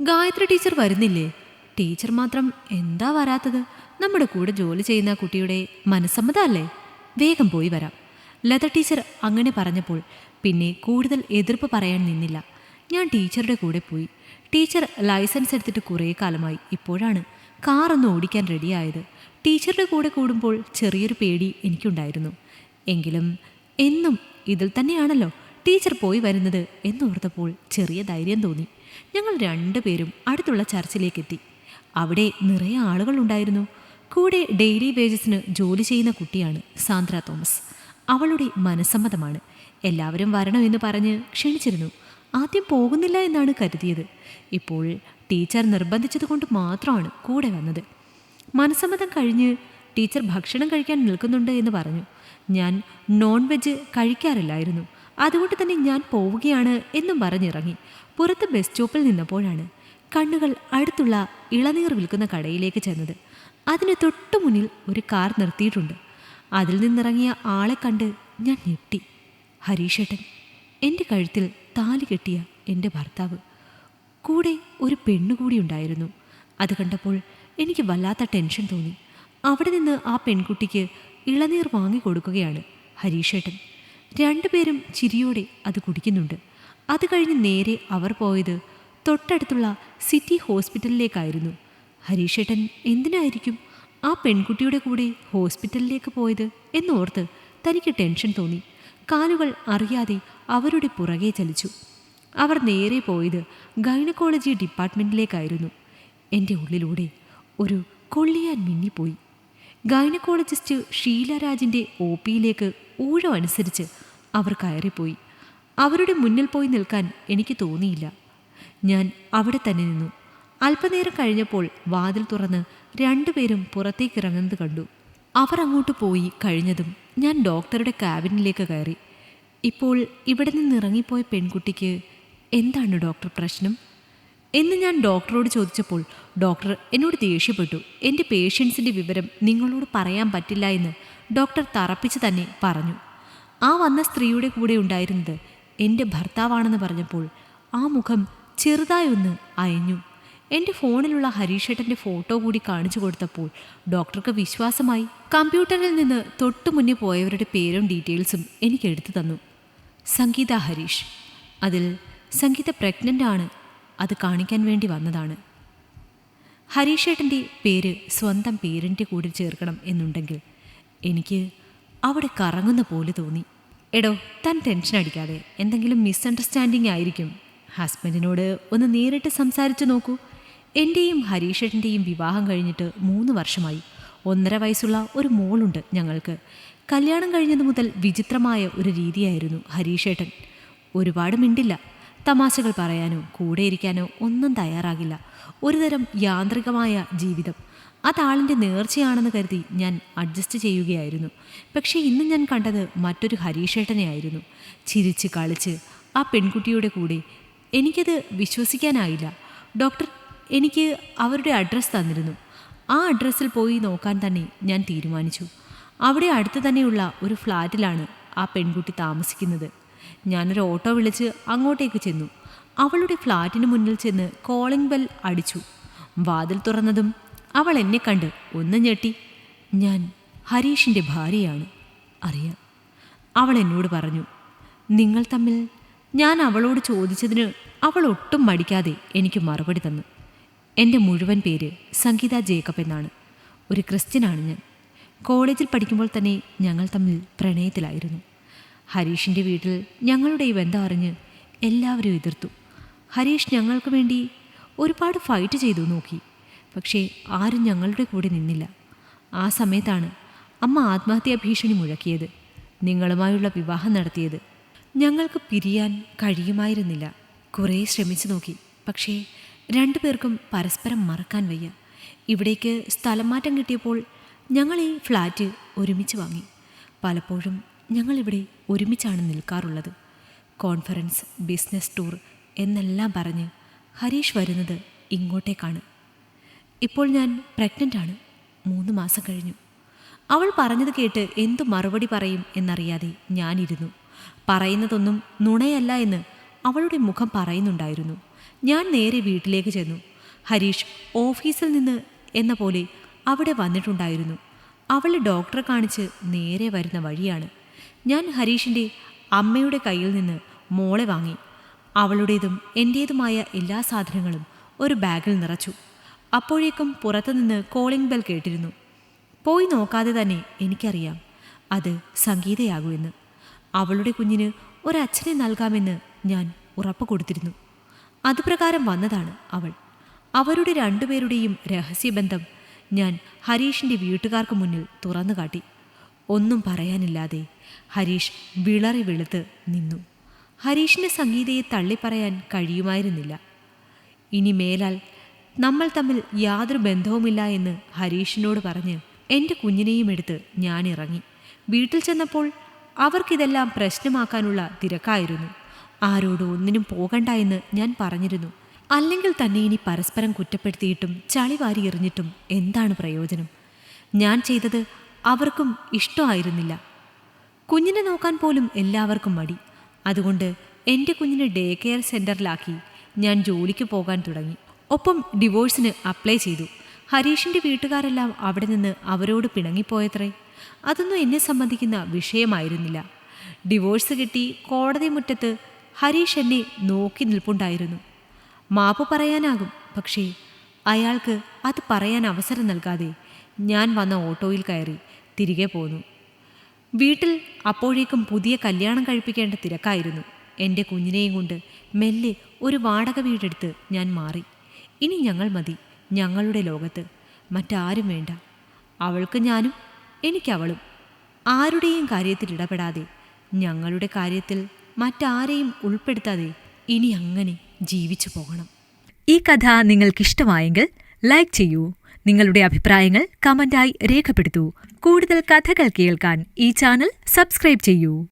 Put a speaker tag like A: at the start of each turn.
A: Gayathri teacher വരുന്നില്ലേ? Teacher മാത്രം എന്താ വരാത്തത്? നമ്മുടെ കൂടെ ജോലി ചെയ്യുന്ന കുട്ടിയുടെ മനസ്സമ്മതമല്ലേ? വേഗം പോയി വരാം. ലത ടീച്ചർ അങ്ങനെ പറഞ്ഞപ്പോൾ പിന്നെ കൂടുതൽ എതിർപ്പ് പറയാൻ നിന്നില്ല. ഞാൻ ടീച്ചറുടെ കൂടെ പോയി. ടീച്ചർ ലൈസൻസ് എടുത്തിട്ട് കുറേ കാലമായി. ഇപ്പോഴാണ് കാറൊന്ന് ഓടിക്കാൻ റെഡിയായത്. ടീച്ചറുടെ കൂടെ കൂടുമ്പോൾ ചെറിയൊരു പേടി എനിക്കുണ്ടായിരുന്നു. എങ്കിലും എന്നും ഇതിൽ തന്നെയാണല്ലോ ടീച്ചർ പോയി വരുന്നത് എന്നോർത്തപ്പോൾ ചെറിയ ധൈര്യം തോന്നി. ഞങ്ങൾ രണ്ടുപേരും അടുത്തുള്ള ചർച്ചിലേക്കെത്തി. അവിടെ നിറയെ ആളുകളുണ്ടായിരുന്നു കൂടെ ഡെയിലി വേജസിന് ജോലി ചെയ്യുന്ന കുട്ടിയാണ് സാന്ദ്ര തോമസ്. അവളുടെ മനസ്സമ്മതമാണ്. എല്ലാവരും വരണമെന്ന് പറഞ്ഞ് ക്ഷണിച്ചിരുന്നു. ആദ്യം പോകുന്നില്ല എന്നാണ് കരുതിയത്. ഇപ്പോൾ ടീച്ചർ നിർബന്ധിച്ചതുകൊണ്ട് മാത്രമാണ് കൂടെ വന്നത്. മനസ്സമ്മതം കഴിഞ്ഞ് ടീച്ചർ ഭക്ഷണം കഴിക്കാൻ നിൽക്കുന്നുണ്ട് എന്ന് പറഞ്ഞു. ഞാൻ നോൺ വെജ് കഴിക്കാറില്ലായിരുന്നു. അതുകൊണ്ട് തന്നെ ഞാൻ പോവുകയാണ് എന്നും പറഞ്ഞിറങ്ങി. പുറത്ത് ബസ് സ്റ്റോപ്പിൽ നിന്നപ്പോഴാണ് കണ്ണുകൾ അടുത്തുള്ള ഇളനീർ വിൽക്കുന്ന കടയിലേക്ക് ചെന്നത്. അതിന് തൊട്ടു മുന്നിൽ ഒരു കാർ നിർത്തിയിട്ടുണ്ട്. അതിൽ നിന്നിറങ്ങിയ ആളെ കണ്ട് ഞാൻ ഞെട്ടി. ഹരീഷേട്ടൻ എന്റെ കഴുത്തിൽ താലി കെട്ടിയ എന്റെ ഭർത്താവ്. കൂടെ ഒരു പെണ്ണുകൂടി ഉണ്ടായിരുന്നു. അത് കണ്ടപ്പോൾ എനിക്ക് വല്ലാത്ത ടെൻഷൻ തോന്നി. അവിടെ നിന്ന് ആ പെൺകുട്ടിക്ക് ഇളനീർ വാങ്ങിക്കൊടുക്കുകയാണ് ഹരീഷേട്ടൻ. രണ്ടുപേരും ചിരിയോടെ അത് കുടിക്കുന്നുണ്ട്. അത് കഴിഞ്ഞ് നേരെ അവർ പോയത് തൊട്ടടുത്തുള്ള സിറ്റി ഹോസ്പിറ്റലിലേക്കായിരുന്നു. ഹരീഷേട്ടൻ എന്തിനായിരിക്കും ആ പെൺകുട്ടിയുടെ കൂടെ ഹോസ്പിറ്റലിലേക്ക് പോയത് എന്നോർത്ത് തനിക്ക് ടെൻഷൻ തോന്നി. കാലുകൾ അറിയാതെ അവരുടെ പുറകെ ചലിച്ചു. അവർ നേരെ പോയത് ഗൈനക്കോളജി ഡിപ്പാർട്ട്മെന്റിലേക്കായിരുന്നു എന്റെ ഉള്ളിലൂടെ ഒരു കൊള്ളിയാൻ മിന്നിപ്പോയി. ഗൈനക്കോളജിസ്റ്റ് ഷീലരാജിന്റെ ഒ പിയിലേക്ക് ഊഴം അനുസരിച്ച് അവർ കയറിപ്പോയി. അവരുടെ മുന്നിൽ പോയി നിൽക്കാൻ എനിക്ക് തോന്നിയില്ല. ഞാൻ അവിടെ തന്നെ നിന്നു. അല്പനേരം കഴിഞ്ഞപ്പോൾ വാതിൽ തുറന്ന് രണ്ടുപേരും പുറത്തേക്ക് ഇറങ്ങുന്നത് കണ്ടു. അവർ അങ്ങോട്ട് പോയി കഴിഞ്ഞതും ഞാൻ ഡോക്ടറുടെ ക്യാബിനിലേക്ക് കയറി. ഇപ്പോൾ ഇവിടെ നിന്ന് ഇറങ്ങിപ്പോയ പെൺകുട്ടിക്ക് എന്താണ് ഡോക്ടർ പ്രശ്നം? എന്ന് ഞാൻ ഡോക്ടറോട് ചോദിച്ചപ്പോൾ ഡോക്ടർ എന്നോട് ദേഷ്യപ്പെട്ടു. എന്റെ പേഷ്യൻസിന്റെ വിവരം നിങ്ങളോട് പറയാൻ പറ്റില്ല എന്ന് ഡോക്ടർ തറപ്പിച്ച് തന്നെ പറഞ്ഞു. ആ വന്ന സ്ത്രീയുടെ കൂടെ ഉണ്ടായിരുന്നത് എന്റെ ഭർത്താവാണെന്ന് പറഞ്ഞപ്പോൾ ആ മുഖം ചെറുതായി ഒന്ന് അയഞ്ഞു. എന്റെ ഫോണിലുള്ള ഹരീഷേട്ടന്റെ ഫോട്ടോ കൂടി കാണിച്ചു കൊടുത്തപ്പോൾ ഡോക്ടർക്ക് വിശ്വാസമായി കമ്പ്യൂട്ടറിൽ നിന്ന് തൊട്ടു മുന്നേ പോയവരുടെ പേരും ഡീറ്റെയിൽസും എനിക്ക് എടുത്തു തന്നു. സംഗീത ഹരീഷ്. അതിൽ സംഗീത പ്രഗ്നന്റ് ആണ്. അത് കാണിക്കാൻ വേണ്ടി വന്നതാണ്. ഹരീഷേട്ടന്റെ പേര് സ്വന്തം പേരന്റെ കൂടി ചേർക്കണം എന്നുണ്ടെങ്കിൽ എനിക്ക് അവിടെ കറങ്ങുന്ന പോലെ തോന്നി. എടോ താൻ ടെൻഷൻ അടിക്കാതെ. എന്തെങ്കിലും മിസ്അണ്ടർസ്റ്റാൻഡിങ് ആയിരിക്കും. ഹസ്ബൻഡിനോട് ഒന്ന് നേരിട്ട് സംസാരിച്ചു നോക്കൂ. എന്റെയും ഹരീഷേട്ടന്റെയും വിവാഹം കഴിഞ്ഞിട്ട് മൂന്ന് വർഷമായി. ഒന്നര വയസ്സുള്ള ഒരു മോളുണ്ട് ഞങ്ങൾക്ക്. കല്യാണം കഴിഞ്ഞതു മുതൽ വിചിത്രമായ ഒരു രീതിയായിരുന്നു ഹരീഷേട്ടൻ. ഒരുപാട് മിണ്ടില്ല. തമാശകൾ പറയാനോ കൂടെ ഇരിക്കാനോ ഒന്നും തയ്യാറാകില്ല. ഒരുതരം യാന്ത്രികമായ ജീവിതം. അതാളിന്റെ നേർച്ചയാണെന്ന് കരുതി ഞാൻ അഡ്ജസ്റ്റ് ചെയ്യുകയായിരുന്നു. പക്ഷേ ഇന്ന് ഞാൻ കണ്ടത് മറ്റൊരു ഹരീഷേട്ടനെയായിരുന്നു. ചിരിച്ച് കളിച്ച് ആ പെൺകുട്ടിയുടെ കൂടെ എനിക്കത് വിശ്വസിക്കാനായില്ല. ഡോക്ടർ എനിക്ക് അവരുടെ അഡ്രസ്സ് തന്നിരുന്നു. ആ അഡ്രസ്സിൽ പോയി നോക്കാൻ തന്നെ ഞാൻ തീരുമാനിച്ചു. അവിടെ അടുത്ത് തന്നെയുള്ള ഒരു ഫ്ലാറ്റിലാണ് ആ പെൺകുട്ടി താമസിക്കുന്നത്. ഞാനൊരു ഓട്ടോ വിളിച്ച് അങ്ങോട്ടേക്ക് ചെന്നു. അവളുടെ ഫ്ലാറ്റിന് മുന്നിൽ ചെന്ന് കോളിംഗ് ബെൽ അടിച്ചു. വാതിൽ തുറന്നതും അവൾ എന്നെ കണ്ട് ഒന്ന് ഞെട്ടി. ഞാൻ ഹരീഷിന്റെ ഭാര്യയാണ് അറിയാം. അവൾ എന്നോട് പറഞ്ഞു നിങ്ങൾ തമ്മിൽ ഞാൻ അവളോട് ചോദിച്ചതിന് അവൾ ഒട്ടും മടിക്കാതെ എനിക്ക് മറുപടി തന്നു. എന്റെ മുഴുവൻ പേര് സംഗീത ജേക്കബ് എന്നാണ്. ഒരു ക്രിസ്ത്യനാണ് ഞാൻ. കോളേജിൽ പഠിക്കുമ്പോൾ തന്നെ ഞങ്ങൾ തമ്മിൽ പ്രണയത്തിലായിരുന്നു. ഹരീഷിന്റെ വീട്ടിൽ ഞങ്ങളുടെ ഈ ബന്ധം അറിഞ്ഞ് എല്ലാവരും എതിർത്തു. ഹരീഷ് ഞങ്ങൾക്ക് വേണ്ടി ഒരുപാട് ഫൈറ്റ് ചെയ്തു നോക്കി. പക്ഷേ ആരും ഞങ്ങളുടെ കൂടെ നിന്നില്ല. ആ സമയത്താണ് അമ്മ ആത്മഹത്യാ ഭീഷണി മുഴക്കിയത്. നിങ്ങളുമായുള്ള വിവാഹം നടത്തിയത്. ഞങ്ങൾക്ക് പിരിയാൻ കഴിയുമായിരുന്നില്ല. കുറേ ശ്രമിച്ചു നോക്കി. പക്ഷേ രണ്ടു പേർക്കും പരസ്പരം മറക്കാൻ വയ്യ. ഇവിടേക്ക് സ്ഥലം മാറ്റം കിട്ടിയപ്പോൾ ഞങ്ങൾ ഈ ഫ്ലാറ്റ് ഒരുമിച്ച് വാങ്ങി. പലപ്പോഴും ഞങ്ങളിവിടെ ഒരുമിച്ചാണ് നിൽക്കാറുള്ളത്. കോൺഫറൻസ് ബിസിനസ് ടൂർ എന്നെല്ലാം പറഞ്ഞ് ഹരീഷ് വരുന്നത് ഇങ്ങോട്ടേക്കാണ്. ഇപ്പോൾ ഞാൻ പ്രഗ്നന്റ് ആണ്. മൂന്ന് മാസം കഴിഞ്ഞു. അവൾ പറഞ്ഞത് കേട്ട് എന്തു മറുപടി പറയും എന്നറിയാതെ ഞാനിരുന്നു. പറയുന്നതൊന്നും നുണയല്ല എന്ന് അവളുടെ മുഖം പറയുന്നുണ്ടായിരുന്നു. ഞാൻ നേരെ വീട്ടിലേക്ക് ചെന്നു. ഹരീഷ് ഓഫീസിൽ നിന്ന് എന്ന പോലെ അവിടെ വന്നിട്ടുണ്ടായിരുന്നു. അവൾ ഡോക്ടറെ കാണിച്ച് നേരെ വരുന്ന വഴിയാണ്. ഞാൻ ഹരീഷിന്റെ അമ്മയുടെ കയ്യിൽ നിന്ന് മോളെ വാങ്ങി. അവളുടേതും എന്റേതുമായ എല്ലാ സാധനങ്ങളും ഒരു ബാഗിൽ നിറച്ചു. അപ്പോഴേക്കും പുറത്തുനിന്ന് കോളിംഗ് ബെൽ കേട്ടിരുന്നു. പോയി നോക്കാതെ തന്നെ എനിക്കറിയാം അത് സംഗീതയാകുമെന്ന്. അവളുടെ കുഞ്ഞിന് ഒരച്ഛനെ നൽകാമെന്ന് ഞാൻ ഉറപ്പ് കൊടുത്തിരുന്നു. അതുപ്രകാരം വന്നതാണ് അവൾ. അവരുടെ രണ്ടുപേരുടെയും രഹസ്യബന്ധം ഞാൻ ഹരീഷിന്റെ വീട്ടുകാർക്ക് മുന്നിൽ തുറന്നു കാട്ടി. ഒന്നും പറയാനില്ലാതെ ഹരീഷ് വിളറി വെളുത്ത് നിന്നു. ഹരീഷിന്റെ സംഗീതയെ തള്ളിപ്പറയാൻ കഴിയുമായിരുന്നില്ല. ഇനി മേലാൽ നമ്മൾ തമ്മിൽ യാതൊരു ബന്ധവുമില്ല എന്ന് ഹരീഷിനോട് പറഞ്ഞ് എന്റെ കുഞ്ഞിനെയും എടുത്ത് ഞാൻ ഇറങ്ങി. വീട്ടിൽ ചെന്നപ്പോൾ അവർക്കിതെല്ലാം പ്രശ്നമാക്കാനുള്ള തിരക്കായിരുന്നു. ആരോടും ഒന്നിനും പോകണ്ട എന്ന് ഞാൻ പറഞ്ഞിരുന്നു. അല്ലെങ്കിൽ തന്നെ ഇനി പരസ്പരം കുറ്റപ്പെടുത്തിയിട്ടും ചളി വാരി എറിഞ്ഞിട്ടും എന്താണ് പ്രയോജനം? ഞാൻ ചെയ്തത് അവർക്കും ഇഷ്ടമായിരുന്നില്ല. കുഞ്ഞിനെ നോക്കാൻ പോലും എല്ലാവർക്കും മടി. അതുകൊണ്ട് എന്റെ കുഞ്ഞിനെ ഡേ കെയർ സെന്ററിലാക്കി ഞാൻ ജോലിക്ക് പോകാൻ തുടങ്ങി. ഒപ്പം ഡിവോഴ്സിന് അപ്ലൈ ചെയ്തു. ഹരീഷിന്റെ വീട്ടുകാരെല്ലാം അവിടെ നിന്ന് അവരോട് പിണങ്ങിപ്പോയത്രേ. അതൊന്നും എന്നെ സംബന്ധിക്കുന്ന വിഷയമായിരുന്നില്ല. ഡിവോഴ്സ് കിട്ടി കോടതി മുറ്റത്ത് ഹരീഷ് എന്നെ നോക്കി നിൽപ്പുണ്ടായിരുന്നു. മാപ്പ് പറയാനാകും പക്ഷേ അയാൾക്ക് അത് പറയാൻ അവസരം നൽകാതെ ഞാൻ വന്ന ഓട്ടോയിൽ കയറി തിരികെ പോന്നു. വീട്ടിൽ അപ്പോഴേക്കും പുതിയ കല്യാണം കഴിപ്പിക്കേണ്ട തിരക്കായിരുന്നു. എന്റെ കുഞ്ഞിനെയും കൊണ്ട് മെല്ലെ ഒരു വാടക വീടെടുത്ത് ഞാൻ മാറി. ഇനി ഞങ്ങൾ മതി ഞങ്ങളുടെ ലോകത്ത്. മറ്റാരും വേണ്ട. അവൾക്ക് ഞാനും എനിക്കവളും ആരുടെയും കാര്യത്തിൽ ഇടപെടാതെ ഞങ്ങളുടെ കാര്യത്തിൽ മറ്റാരെയും ഉൾപ്പെടുത്താതെ ഇനി അങ്ങനെ ജീവിച്ചു പോകണം.
B: ഈ കഥ നിങ്ങൾക്കിഷ്ടമായെങ്കിൽ ലൈക്ക് ചെയ്യൂ. നിങ്ങളുടെ അഭിപ്രായങ്ങൾ കമന്റായി രേഖപ്പെടുത്തൂ. കൂടുതൽ കഥകൾ കേൾക്കാൻ ഈ ചാനൽ സബ്സ്ക്രൈബ് ചെയ്യൂ.